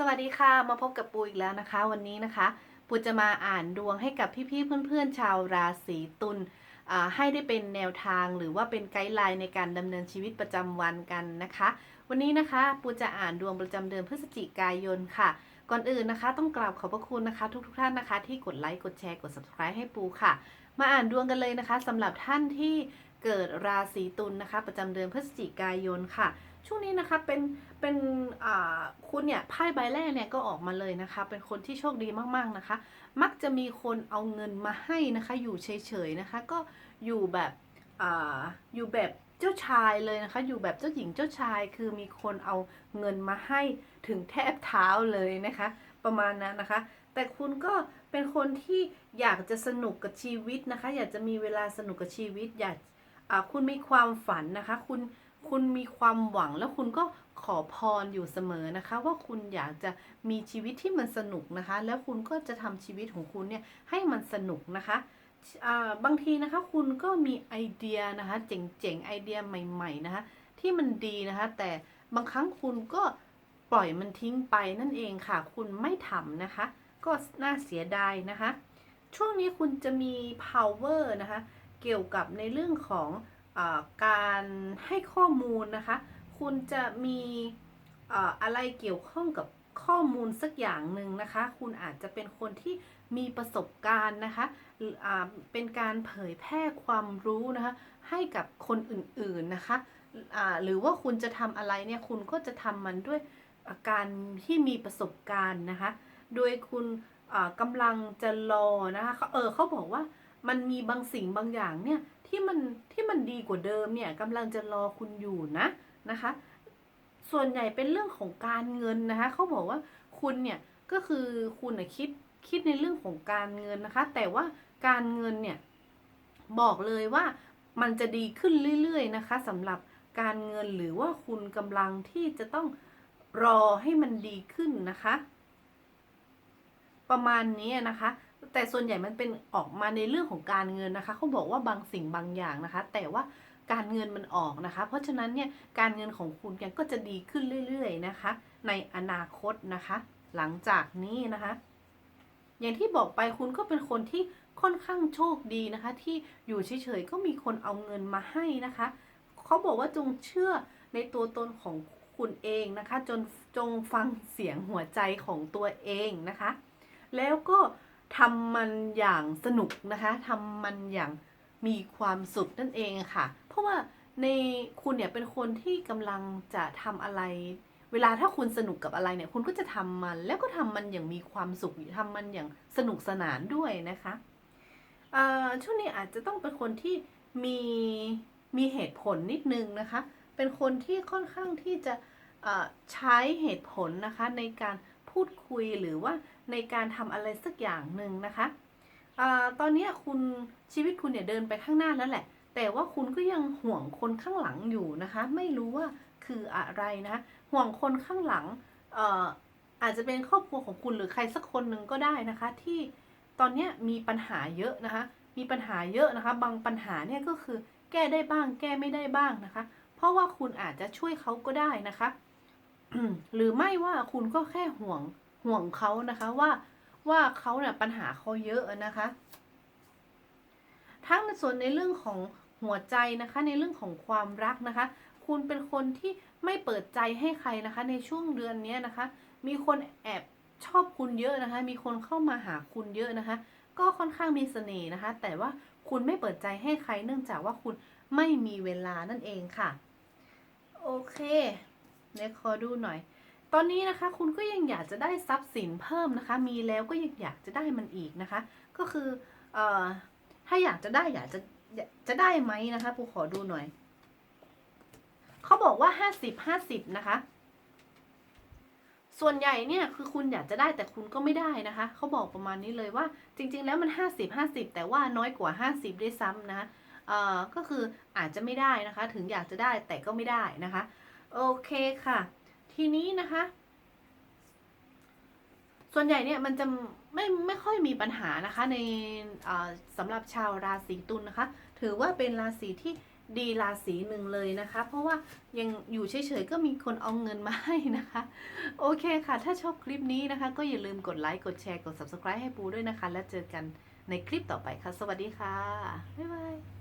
สวัสดีค่ะ มาพบกับปูอีกแล้วนะคะ วันนี้นะคะ ปูจะมาอ่านดวงให้กับพี่ๆเพื่อนๆชาวราศีตุลให้ได้เป็นแนวทางหรือว่าเป็นไกด์ไลน์ในการดำเนินชีวิตประจำวันกันนะคะ วันนี้นะคะ ปูจะอ่านดวงประจำเดือนพฤศจิกายนค่ะ ก่อนอื่นนะคะ ต้องกราบขอบพระคุณนะคะ ทุกๆท่านนะคะ ที่กดไลค์กดแชร์กด subscribe ให้ปูค่ะ มาอ่านดวงกันเลยนะคะสำหรับท่านที่เกิดราศีตุลนะคะ ประจำเดือนพฤศจิกายนค่ะ ช่วงนี้นะคะเป็นเป็นคุณเนี่ยไพ่ใบแรกเนี่ยก็ออกมาเลยนะคะ เป็นคนที่โชคดีมากๆนะคะ มักจะมีคนเอาเงินมาให้นะคะ อยู่เฉยๆนะคะ ก็อยู่แบบออยู่แบบเจ้าชายเลยนะคะ อยู่แบบเจ้าหญิงเจ้าชาย คือมีคนเอาเงินมาให้ถึงแทบเท้าเลยนะคะ ประมาณนั้นนะคะ แต่คุณก็เป็นคนที่อยากจะสนุกกับชีวิตนะคะ อยากจะมีเวลาสนุกกับชีวิต อยากคุณมีความฝันนะคะ คุณ คุณมีความหวังแล้วคุณก็ขอพรอยู่เสมอนะคะ ว่าคุณอยากจะมีชีวิตที่มันสนุกนะคะ แล้วคุณก็จะทำชีวิตของคุณเนี่ยให้มันสนุกนะคะบางทีนะคะคุณก็มีไอเดียนะคะ เจ๋งๆไอเดียใหม่ ๆนะคะ ที่มันดีนะคะ แต่บางครั้งคุณก็ปล่อยมันทิ้งไปนั่นเองค่ะ คุณไม่ทำนะคะ ก็น่าเสียดายนะคะ ช่วงนี้คุณจะมี power นะคะ เกี่ยวกับในเรื่องของ การให้ข้อมูลนะคะ คุณจะมีอะไรเกี่ยวข้องกับข้อมูลสักอย่างหนึ่งนะคะ คุณอาจจะเป็นคนที่มีประสบการณ์นะคะเป็นการเผยแพร่ความรู้นะคะให้กับคนอื่นๆนะคะหรือว่าคุณจะทำอะไรเนี่ยคุณก็จะทำมันด้วยาการที่มีประสบการณ์นะคะ โดยคุณกำลังจะรอนะคะเออเขาบอกว่า มันมีบางสิ่งบางอย่างเนี่ยที่มันที่มันดีกว่าเดิมเนี่ยกำลังจะรอคุณอยู่นะนะคะ ส่วนใหญ่เป็นเรื่องของการเงินนะคะเขาบอกว่าคุณเนี่ยก็คือคุณนะคิดคิดในเรื่องของการเงินนะคะ แต่ว่าการเงินเนี่ยบอกเลยว่ามันจะดีขึ้นเรื่อยๆนะคะสำหรับการเงินหรือว่าคุณกำลังที่จะต้องรอให้มันดีขึ้นนะคะ ประมาณนี้นะคะ แต่ส่วนใหญ่มันเป็นออกมาในเรื่องของการเงินนะคะเขาบอกว่าบางสิ่งบางอย่างนะคะ แต่ว่าการเงินมันออกนะคะ เพราะฉะนั้นเนี่ยการเงินของคุณเนี่ยก็จะดีขึ้นเรื่อย ๆ นะคะ ในอนาคตนะคะ หลังจากนี้นะคะ อย่างที่บอกไปคุณก็เป็นคนที่ค่อนข้างโชคดีนะคะ ที่อยู่เฉยๆก็มีคนเอาเงินมาให้นะคะเขาบอกว่าจงเชื่อในตัวตนของคุณเองนะคะ จนจงฟังเสียงหัวใจของตัวเองนะคะ แล้วก็ ทำมันอย่างสนุกนะคะทำมันอย่างมีความสุขนั่นเองค่ะ เพราะว่าในคุณเนี่ยเป็นคนที่กำลังจะทำอะไร เวลาถ้าคุณสนุกกับอะไรเนี่ย คุณก็จะทำมัน แล้วก็ทำมันอย่างมีความสุขทำมันอย่างสนุกสนานด้วยนะคะอ่อช่วงนี้อาจจะต้องเป็นคนที่มีมีเหตุผลนิดนึงนะคะ เป็นคนที่ค่อนข้างที่จะอ่อใช้เหตุผลนะคะในการ พูดคุยหรือว่าในการทำอะไรสักอย่างหนึ่งนะคะอตอนนี้คุณชีวิตคุณเนี่ยเดินไปข้างหน้าแล้วแหละ แต่ว่าคุณก็ยังห่วงคนข้างหลังอยู่นะคะ ไม่รู้ว่าคืออะไรนะห่วงคนข้างหลังออาจจะเป็นครอบครัวของคุณหรือใครสักคนหนึ่งก็ได้นะคะ ที่ตอนนี้มีปัญหาเยอะนะคะ มีปัญหาเยอะนะคะ บางปัญหาเนี่ยก็คือแก้ได้บ้าง แก้ไม่ได้บ้างนะคะ เพราะว่าคุณอาจจะช่วยเขาก็ได้นะคะ หรือไม่ว่าคุณก็แค่ห่วงห่วงเขานะคะว่าว่าเขาเนี่ยปัญหาเขาเยอะนะคะ ทั้งในส่วนในเรื่องของหัวใจนะคะ ในเรื่องของความรักนะคะ คุณเป็นคนที่ไม่เปิดใจให้ใครนะคะ ในช่วงเดือนนี้นะคะ มีคนแอบชอบคุณเยอะนะคะ มีคนเข้ามาหาคุณเยอะนะคะ ก็ค่อนข้างมีเสน่ห์นะคะ แต่ว่าคุณไม่เปิดใจให้ใครเนื่องจากว่าคุณไม่มีเวลานั่นเองค่ะ โอเค เดี๋ยวขอดูหน่อย ตอนนี้นะคะคุณก็ยังอยากจะได้ทรัพย์สินเพิ่มนะคะ มีแล้วก็ยังอยากจะได้มันอีกนะคะ ก็คือเอ่อถ้าอยากจะได้อยากจะจะได้ไหมนะคะปูขอดูหน่อยเขาบอกว่าห้าสิบห้าสิบนะคะ ส่วนใหญ่เนี่ยคือคุณอยากจะได้แต่คุณก็ไม่ได้นะคะเขาบอกประมาณนี้เลยว่า จริง ๆ แล้วมันห้าสิบห้าสิบแต่ว่าน้อยกว่าห้าสิบด้วยซ้ำนะะเอ่อก็คืออาจจะไม่ได้นะคะ ถึงอยากจะได้แต่ก็ไม่ได้นะคะ โอเคค่ะ ทีนี้นะคะ ส่วนใหญ่เนี่ยมันจะไม่ไม่ค่อยมีปัญหานะคะ ในสำหรับชาวราศีตุลนะคะ ถือว่าเป็นราศีที่ดีราศีหนึ่งเลยนะคะ เพราะว่ายังอยู่เฉยๆก็มีคนเอาเงินมาให้นะคะ โอเคค่ะ ถ้าชอบคลิปนี้นะคะ ก็อย่าลืมกดไลค์กดแชร์กด subscribe ให้ปูด้วยนะคะ แล้วเจอกันในคลิปต่อไปค่ะ สวัสดีค่ะ บ๊ายบาย